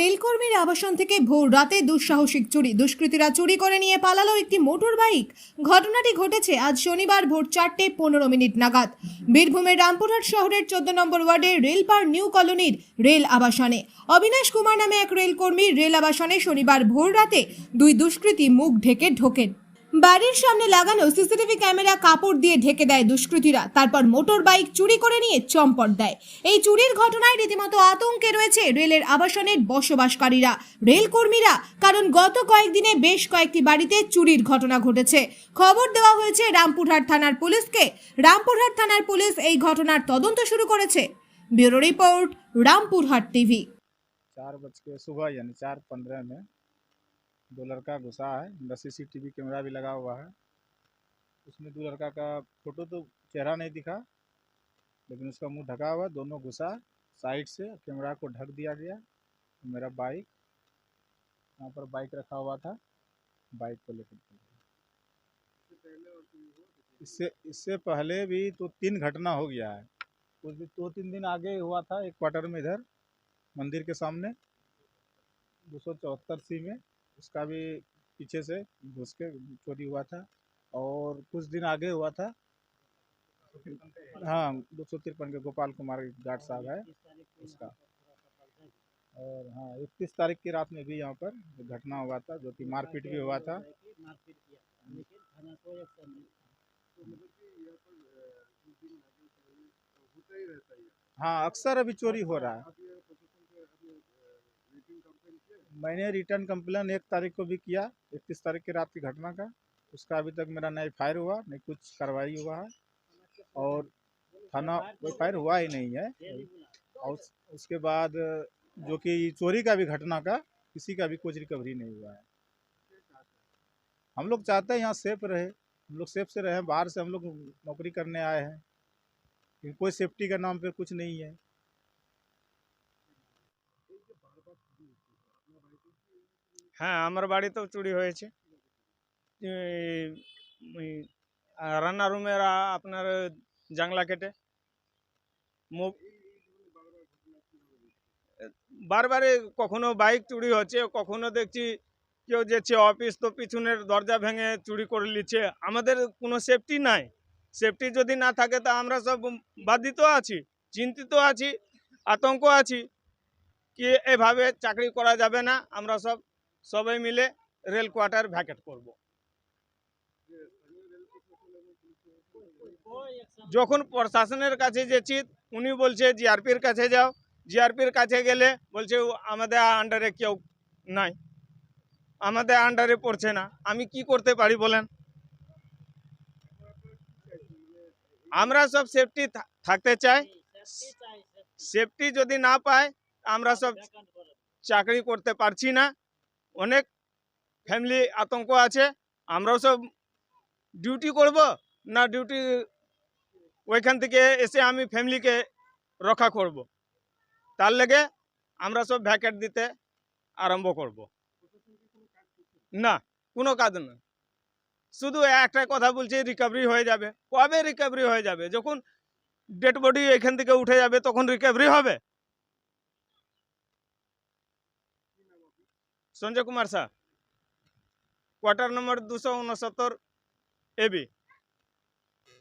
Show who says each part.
Speaker 1: রেলকর্মীর আবাসন থেকে ভোর রাতে দুঃসাহসিক চুরি। দুষ্কৃতীরা চুরি করে নিয়ে পালালো একটি মোটর বাইক ঘটনাটি ঘটেছে আজ শনিবার ভোর চারটে পনেরো মিনিট নাগাদ। বীরভূমের রামপুরহাট শহরের চোদ্দ নম্বর ওয়ার্ডের রেলপার নিউ কলোনির রেল আবাসনে। অবিনাশ কুমার নামে এক রেলকর্মীর রেল আবাসনে শনিবার ভোর রাতে দুই দুষ্কৃতী মুখ ঢেকে ঢোকেন। বাড়ির সামনে লাগানো সিসিটিভি ক্যামেরা কাপড় দিয়ে ঢেকে দেয় দুষ্কৃতীরা তারপর মোটর বাইক চুরি করে নিয়ে চম্পট দেয় এই চুরির ঘটনায় রীতিমতো আতঙ্কে রয়েছে রেলের আবাসনের বসবাসকারীরা রেল কর্মীরা কারণ গত কয়েকদিনে বেশ কয়েকটি বাড়িতে চুরির ঘটনা ঘটেছে খবর দেওয়া হয়েছে রামপুরহাট থানার পুলিশকে রামপুরহাট থানার পুলিশ এই ঘটনার তদন্ত শুরু করেছে ব্যুরো রিপোর্ট রামপুরহাট টিভি
Speaker 2: चार बज के सुबह यानी चार पंद्रह में दो लड़का घुसा है अंदर सीसीटीवी कैमरा भी लगा हुआ है। उसमें दो लड़का का फ़ोटो तो चेहरा नहीं दिखा, लेकिन उसका मुँह ढका हुआ, दोनों घुसा, साइड से कैमरा को ढक दिया गया, मेरा बाइक वहाँ पर बाइक रखा हुआ था, बाइक को लेकर इससे इससे पहले भी तो तीन घटना हो गया है। कुछ दिन दो तीन दिन आगे हुआ था, एक क्वार्टर में इधर, मंदिर के सामने, दो सौ चौहत्तर सी में। उसका भी पीछे से घुस के चोरी हुआ था और कुछ दिन आगे हुआ था। हाँ दो सौ तिरपन के गोपाल कुमार गार्ड साहब है उसका। और हाँ इकतीस तारीख की रात में भी यहाँ पर घटना हुआ था, जो कि मारपीट भी हुआ था। हाँ अक्सर अभी चोरी हो रहा है। मैंने रिटर्न कंप्लेन एक तारीख को भी किया, इकतीस तारीख की रात की घटना का। उसका अभी तक मेरा नहीं फायर हुआ, नहीं कुछ कार्रवाई हुआ है। और थाना कोई फायर हुआ ही नहीं है। और उस- उसके बाद जो कि चोरी का भी घटना का, किसी का भी कुछ रिकवरी नहीं हुआ है। हम लोग चाहते हैं यहाँ सेफ़ रहे। हम लोग सेफ़ से रहे बाहर से हम लोग नौकरी करने आए हैं। कोई सेफ्टी का नाम पे कुछ नहीं है।
Speaker 3: হ্যাঁ আমার বাড়িতেও চুরি হয়েছে। রান্নার রুমের আপনার জাংলা কেটে। বারবারে কখনো বাইক চুরি হচ্ছে, কখনো দেখছি কেউ যাচ্ছে অফিস তো পিছনের দরজা ভেঙে চুরি করে নিচ্ছে। আমাদের কোনো সেফটি নাই। সেফটি যদি না থাকে তা আমরা সব বাধিত আছি, চিন্তিত আছি, আতঙ্ক আছি। কি এভাবে চাকরি করা যাবে না, আমরা সব সবাই মিলে রেল কোয়ার্টার ভ্যাকেট করব। যখন প্রশাসনের কাছে গেছি উনি বলছে জিআরপির কাছে যাও। জিআরপির কাছে গেলে বলছে "ও আমাদের আন্ডারে কেউ নাই। আমাদের আন্ডারে পড়ছে না। আমি কি করতে পারি বলেন? আমরা সব সেফটি থাকতে চাই। সেফটি যদি না পাই আমরা সব চাকরি করতে পারছি না। অনেক ফ্যামিলি আতঙ্ক আছে, আমরাও সব ডিউটি করব, না ডিউটি ওইখান থেকে এসে আমি ফ্যামিলিকে রক্ষা করব। তার লেগে আমরা সব ভ্যাকেট দিতে আরম্ভ করব। না, কোনো কাজ না। শুধু একটা কথা বলছি রিকভারি হয়ে যাবে। কবে রিকভারি হয়ে যাবে? যখন ডেড বডি এখান থেকে উঠে যাবে, তখন রিকভারি হবে? সঞ্জয় কুমার শাহ কোয়ার্টার নম্বর দুশো উনসত্তর এবি